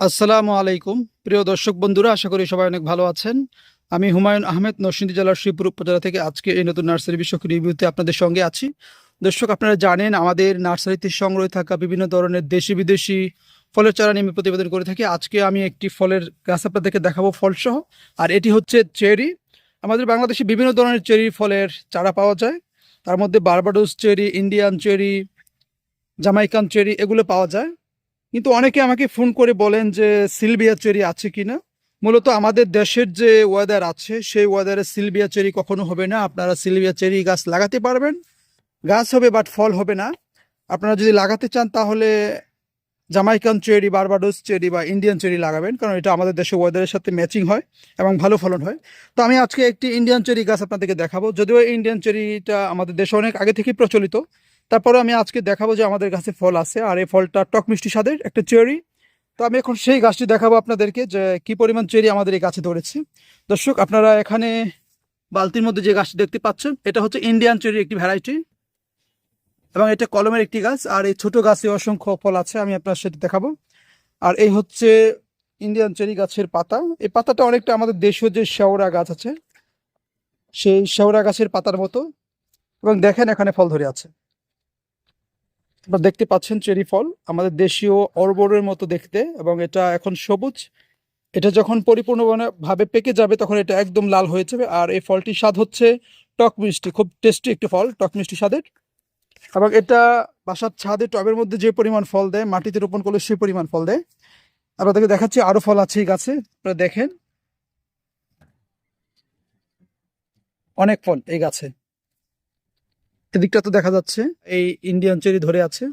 আসসালামু আলাইকুম। প্রিয় দর্শক বন্ধুরা, আশা করি সবাই অনেক ভালো আছেন। আমি হুমায়ুন আহমেদ, নরসিংদী জেলার শ্রীপুর উপজেলা থেকে আজকে এই নতুন নার্সারি বিষয়ক রিভিউতে আপনাদের সঙ্গে আছি। দর্শক, আপনারা জানেন, আমাদের নার্সারিতে সংগ্রহে থাকা বিভিন্ন ধরনের দেশি বিদেশি ফলের চারা নিয়ে প্রতিবেদন করে থাকি। আজকে আমি একটি ফলের গাছ আপনাদেরকে দেখাবো, ফলসহ। আর এটি হচ্ছে চেরি। আমাদের বাংলাদেশে বিভিন্ন ধরনের চেরি ফলের চারা পাওয়া যায়। তার মধ্যে Barbados cherry, Indian cherry, Jamaican cherry, এগুলো পাওয়া যায়। কিন্তু অনেকে আমাকে ফোন করে বলেন যে, সিলভিয়া চেরি আছে কি না মূলত আমাদের দেশের যে ওয়েদার আছে, সেই ওয়েদারে সিলভিয়া চেরি কখনো হবে না। আপনারা সিলভিয়া চেরি গাছ লাগাতে পারবেন। গাছ হবে বাট ফল হবে না। আপনারা যদি লাগাতে চান, তাহলে জামাইকান চেরি বারবাডোস চেরি বা ইন্ডিয়ান চেরি লাগাবেন, কারণ এটা আমাদের দেশের ওয়েদারের সাথে ম্যাচিং হয় এবং ভালো ফলন হয়। তো আমি আজকে একটি ইন্ডিয়ান চেরি গাছ আপনাদেরকে দেখাবো। যদিও ইন্ডিয়ান চেরিটা আমাদের দেশে অনেক আগে থেকেই প্রচলিত তারপরে আমি আজকে দেখাবো যে আমাদের গাছে ফল আছে, আর এই ফলটা টক মিষ্টি স্বাদের একটা চেরি। তো আমি এখন সেই গাছটি দেখাবো আপনাদেরকে যে কি পরিমাণ চেরি আমাদের এই গাছে ধরেছে। দর্শক, আপনারা এখানে বালতির মধ্যে যে গাছটি দেখতে পাচ্ছেন, এটা হচ্ছে ইন্ডিয়ান চেরির একটি ভ্যারাইটি এবং এটা কলমের একটি গাছ, আর এই ছোট গাছে অসংখ্য ফল আছে, আমি আপনার সেটা দেখাবো। আর এই হচ্ছে ইন্ডিয়ান চেরি গাছের পাতা। এই পাতাটা অনেকটা আমাদের দেশীয় যে শেওড়া গাছ আছে, সেই শেওড়া গাছের পাতার মতো। এবং দেখেন এখানে ফল ধরে আছে। আপনারা দেখতে পাচ্ছেন চেরি ফল, আমাদের দেশীয় অরবরের মতো দেখতে এবং এটা এখন সবুজ। এটা যখন পরিপূর্ণভাবে ভাবে পেকে যাবে তখন এটা একদম লাল হয়ে যাবে আর এই ফলটির স্বাদ হচ্ছে টক মিষ্টি, খুব টেস্টি একটি ফল, টক মিষ্টি স্বাদের। এবং এটা বাসার ছাদে টবের মধ্যে যে পরিমাণ ফল দেয়, মাটিতে রোপণ করলে সেই পরিমাণ ফল দেয়। আপনাদেরকে দেখাচ্ছি, আরও ফল আছে এই গাছে, আপনারা দেখেন। অনেক ফল এই গাছে। এদিকটা তো দেখা যাচ্ছে। এই ইন্ডিয়ান চেরি ধরে আছে।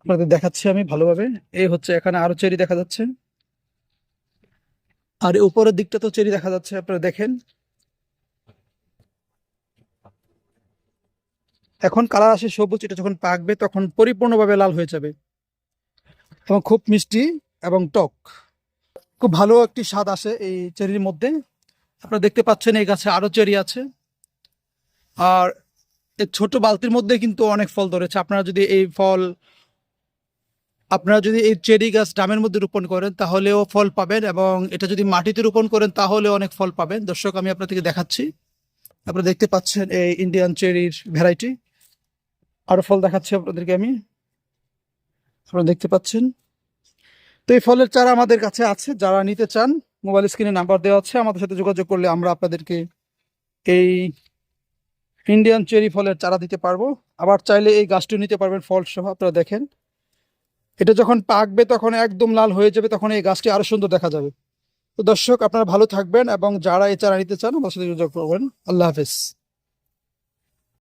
আপনাদের দেখাচ্ছি আমি ভালোভাবে। এই হচ্ছে এখানে আরও চেরি দেখা যাচ্ছে। আর উপরের দিকটা তো চেরি দেখা যাচ্ছে, আপনারা দেখেন। এখন কালার আসে সবুজ, এটা যখন পাকবে তখন পরিপূর্ণভাবে লাল হয়ে যাবে। এবং খুব মিষ্টি এবং টক। খুব ভালো একটি স্বাদ আসে এই চেরির মধ্যে। আপনারা দেখতে পাচ্ছেন এই গাছে আরও চেরি আছে। আর ছোট বালতির মধ্যে কিন্তু অনেক ফল ধরেছে। আপনারা যদি এই ফল, আপনারা যদি এই চেরি গাছ ড্রামের মধ্যে রোপণ করেন, তাহলেও ফল পাবেন এবং এটা যদি মাটিতে রোপণ করেন, তাহলেও অনেক ফল পাবেন। দর্শক, আমি আপনাদেরকে দেখাচ্ছি। আপনারা দেখতে পাচ্ছেন এই ইন্ডিয়ান চেরির ভ্যারাইটি আরও ফল দেখাচ্ছি আপনাদেরকে আমি। আপনারা দেখতে পাচ্ছেন। তো এই ফলের চারা আমাদের কাছে আছে। যারা নিতে চান মোবাইল স্ক্রিনে নাম্বার দেওয়া আছে। আমাদের সাথে যোগাযোগ করলে আমরা আপনাদেরকে এই ইন্ডিয়ান চেরি ফলের চারা দিতে পারব। আবার চাইলে এই গাছটিও নিতে পারবেন ফল সহ আপনারা দেখেন। এটা যখন পাকবে, তখন একদম লাল হয়ে যাবে, তখন এই গাছটি আরও সুন্দর দেখা যাবে। তো দর্শক, আপনারা ভালো থাকবেন এবং যারা এই চারা নিতে চান, আমার সাথে যোগাযোগ করবেন। আল্লাহ হাফেজ।